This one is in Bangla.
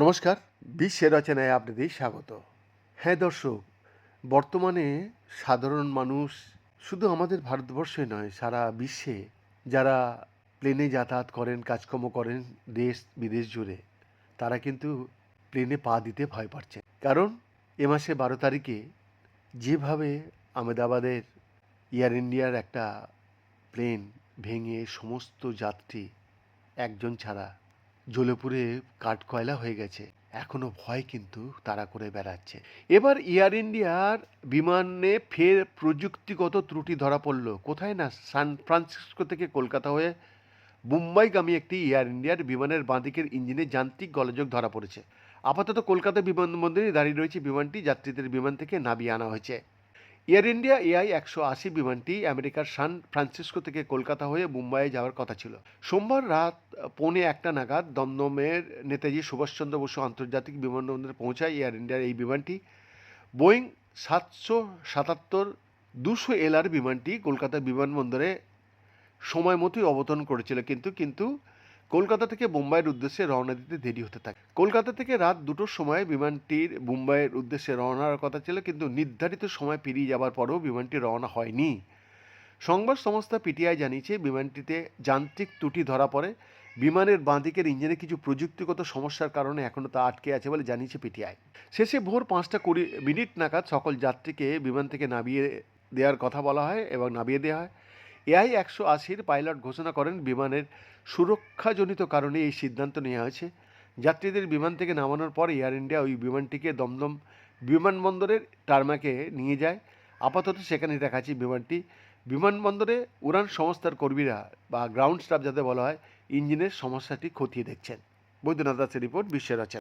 নমস্কার বিশ্বের রচনায় আপনাদের স্বাগত। হ্যাঁ দর্শক, বর্তমানে সাধারণ মানুষ শুধু আমাদের ভারতবর্ষে নয়, সারা বিশ্বে যারা প্লেনে যাতায়াত করেন, কাজকর্ম করেন, দেশ, বিদেশ জুড়ে, তারা কিন্তু প্লেনে পা দিতে ভয় পাচ্ছেন। কারণ এ মাসে বারো তারিখে যেভাবে আহমেদাবাদের এয়ার ইন্ডিয়ার একটা প্লেন ভেঙে সমস্ত যাত্রী একজন ছাড়া জ্বলে পুড়ে কাঠ কয়লা হয়ে গেছে। এখনও ভয় কিন্তু তারা করে বেড়াচ্ছে। এবার এয়ার ইন্ডিয়ার বিমানে ফের প্রযুক্তিগত ত্রুটি ধরা পড়ল। কোথায় না সান ফ্রান্সিসকো থেকে কলকাতা হয়ে মুম্বাইগামী একটি এয়ার ইন্ডিয়ার বিমানের বাঁদিকের ইঞ্জিনে যান্ত্রিক গলযোগ ধরা পড়েছে। আপাতত কলকাতা বিমানবন্দরে দাঁড়িয়ে রয়েছে বিমানটি। যাত্রীদের বিমান থেকে নামিয়ে আনা হয়েছে। এয়ার ইন্ডিয়া এআই একশো আশি বিমানটি আমেরিকার সান ফ্রান্সিসকো থেকে কলকাতা হয়ে মুম্বাইয়ে যাওয়ার কথা ছিল। সোমবার রাত পৌনে একটা নাগাদ দমদমের নেতাজি সুভাষচন্দ্র বসু আন্তর্জাতিক বিমানবন্দরে পৌঁছায় এয়ার ইন্ডিয়ার এই বিমানটি। বোয়িং সাতশো সাতাত্তর দুশো এলআর বিমানটি কলকাতা বিমানবন্দরে সময় মতোই অবতরণ করেছিল কিন্তু কিন্তু কলকাতা থেকে মুম্বাইয়ের উদ্দেশ্যে রওনা দিতে দেরি হতে থাকে। কলকাতা থেকে রাত দুটোর সময় বিমানটির মুম্বাইয়ের উদ্দেশ্যে রওনার কথা ছিল, কিন্তু নির্ধারিত সময় পেরিয়ে যাবার পরেও বিমানটি রওনা হয়নি। সংবাদ সংস্থা পিটিআই জানিয়েছে, বিমানটিতে যান্ত্রিক ত্রুটি ধরা পড়ে। বিমানের বাঁদিকের ইঞ্জিনে কিছু প্রযুক্তিগত সমস্যার কারণে এখনও তা আটকে আছে বলে জানিয়েছে পিটিআই। শেষে ভোর পাঁচটা কুড়ি মিনিট নাগাদ সকল যাত্রীকে বিমান থেকে নামিয়ে দেওয়ার কথা বলা হয় এবং নামিয়ে দেওয়া হয়। এআই একশো আশির পাইলট ঘোষণা করেন, বিমানের সুরক্ষাজনিত কারণে এই সিদ্ধান্ত নেওয়া হয়েছে। যাত্রীদের বিমান থেকে নামানোর পর এয়ার ইন্ডিয়া ওই বিমানটিকে দমদম বিমানবন্দরের টার্মাকে নিয়ে যায়। আপাতত সেখানে দেখাচ্ছি বিমানটি। বিমানবন্দরে উড়ান সংস্থার কর্মীরা বা গ্রাউন্ড স্টাফ যাতে বলা হয়, ইঞ্জিনের সমস্যাটি খতিয়ে দেখছেন। বৈদ্যনাথ দাসের রিপোর্ট, বিশ্বের রচনা